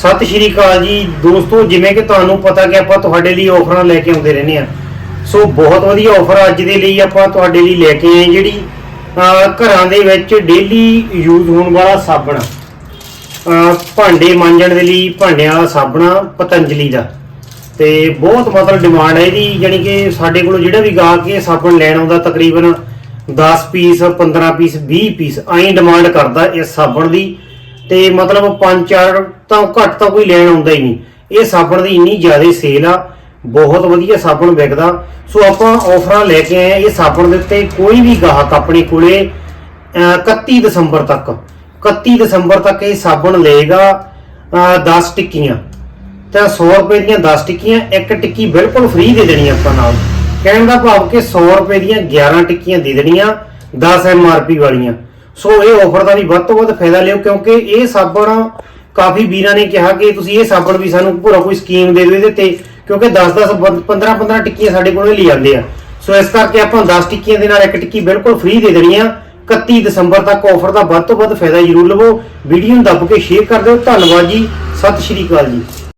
ਸਤਿ ਸ਼੍ਰੀ ਅਕਾਲ ਜੀ। ਦੋਸਤੋ ਜਿਵੇਂ ਕਿ ਤੁਹਾਨੂੰ ਪਤਾ ਕਿ ਆਪਾਂ ਤੁਹਾਡੇ ਲਈ ਆਫਰਾਂ ਲੈ ਕੇ ਆਉਂਦੇ ਰਹਿੰਦੇ ਆ ਸੋ ਬਹੁਤ ਵਧੀਆ ਆਫਰ ਅੱਜ ਦੇ ਲਈ ਆਪਾਂ ਤੁਹਾਡੇ ਲਈ ਲੈ ਕੇ ਆਏ ਜਿਹੜੀ ਘਰਾਂ ਦੇ ਵਿੱਚ ਡੇਲੀ ਯੂਜ਼ ਹੋਣ ਵਾਲਾ ਸਾਬਣ। ਭਾਂਡੇ ਮਾਂਜਣ ਦੇ ਲਈ ਭਾਂਡਿਆਂ ਵਾਲਾ ਸਾਬਣ ਆ, ਪਤੰਜਲੀ ਦਾ। ਤੇ ਬਹੁਤ ਮਤਲਬ ਡਿਮਾਂਡ ਹੈ ਇਹਦੀ ਯਾਨੀ ਕਿ ਸਾਡੇ ਕੋਲ ਜਿਹੜਾ ਵੀ ਗਾਹਕ ਇਹ ਸਾਬਣ ਲੈਣ ਆਉਂਦਾ ਤਕਰੀਬਨ 10 ਪੀਸ 15 ਪੀਸ 20 ਪੀਸ ਐਂ ਡਿਮਾਂਡ ਕਰਦਾ ਇਸ ਸਾਬਣ ਦੀ। ਤੇ ਮਤਲਬ 5-4 ਤਾਂ ਘੱਟ ਤਾਂ ਕੋਈ ਲੈਣ ਆਉਂਦਾ ਹੀ ਨਹੀਂ। ਇਹ ਸਾਬਣ ਦੀ ਇੰਨੀ ਜ਼ਿਆਦਾ ਸੇਲ ਆ, ਬਹੁਤ ਵਧੀਆ ਸਾਬਣ ਵਿਕਦਾ। ਸੋ ਆਪਾਂ ਆਫਰਾਂ ਲੈ ਕੇ ਆਏ ਆ, ਇਹ ਸਾਬਣ ਦੇ ਉੱਤੇ ਕੋਈ ਵੀ ਗਾਹਕ ਆਪਣੇ ਕੋਲੇ 31 ਦਸੰਬਰ ਤੱਕ 31 ਦਸੰਬਰ ਤੱਕ ਇਹ ਸਾਬਣ ਲਏਗਾ, ਅਹ 10 ਟਿੱਕੀਆਂ। ਤਾਂ 100 ਰੁਪਏ ਦੀਆਂ 10 ਟਿੱਕੀਆਂ, ਇੱਕ ਟਿੱਕੀ ਬਿਲਕੁਲ ਫ੍ਰੀ ਦੇ ਦੇਣੀ ਆਪਾਂ ਨਾਲ। ਕਹਿਣ ਦਾ ਭਾਵ ਕਿ 100 ਰੁਪਏ ਦੀਆਂ 11 ਟਿੱਕੀਆਂ ਦੇ ਦੇਣੀਆਂ 10 ਐਮਆਰਪੀ ਵਾਲੀਆਂ। ਸੋ ਇਹ ਆਫਰ ਦਾ ਵੀ ਵੱਧ ਤੋਂ ਵੱਧ ਫਾਇਦਾ ਲਿਓ, ਕਿਉਂਕਿ ਇਹ ਸਾਬਣ ਕਾਫੀ ਵੀਰਾਂ ਨੇ ਕਿਹਾ ਕਿ ਤੁਸੀਂ ਇਹ ਸਾਬਣ ਵੀ ਸਾਨੂੰ ਪੂਰਾ ਕੋਈ ਸਕੀਮ ਦੇ ਦਿਓ ਇਹਦੇ ਤੇ, ਕਿਉਂਕਿ 10-10 15-15 ਟਿੱਕੀਆਂ ਸਾਡੇ ਕੋਲੋਂ ਹੀ ਲਈ ਜਾਂਦੇ ਆ। ਸੋ ਇਸ ਕਰਕੇ ਆਪਾਂ 10 ਟਿੱਕੀਆਂ ਦੇ ਨਾਲ ਇੱਕ ਟਿੱਕੀ ਬਿਲਕੁਲ ਫ੍ਰੀ ਦੇ ਦੇਣੀ ਆ। 31 ਦਸੰਬਰ ਤੱਕ ਆਫਰ ਦਾ ਵੱਧ ਤੋਂ ਵੱਧ ਫਾਇਦਾ ਜ਼ਰੂਰ ਲਵੋ। ਵੀਡੀਓ ਨੂੰ ਦੱਬ ਕੇ ਸ਼ੇਅਰ ਕਰ ਦਿਓ। ਧੰਨਵਾਦ ਜੀ। ਸਤਿ ਸ਼੍ਰੀ ਅਕਾਲ ਜੀ।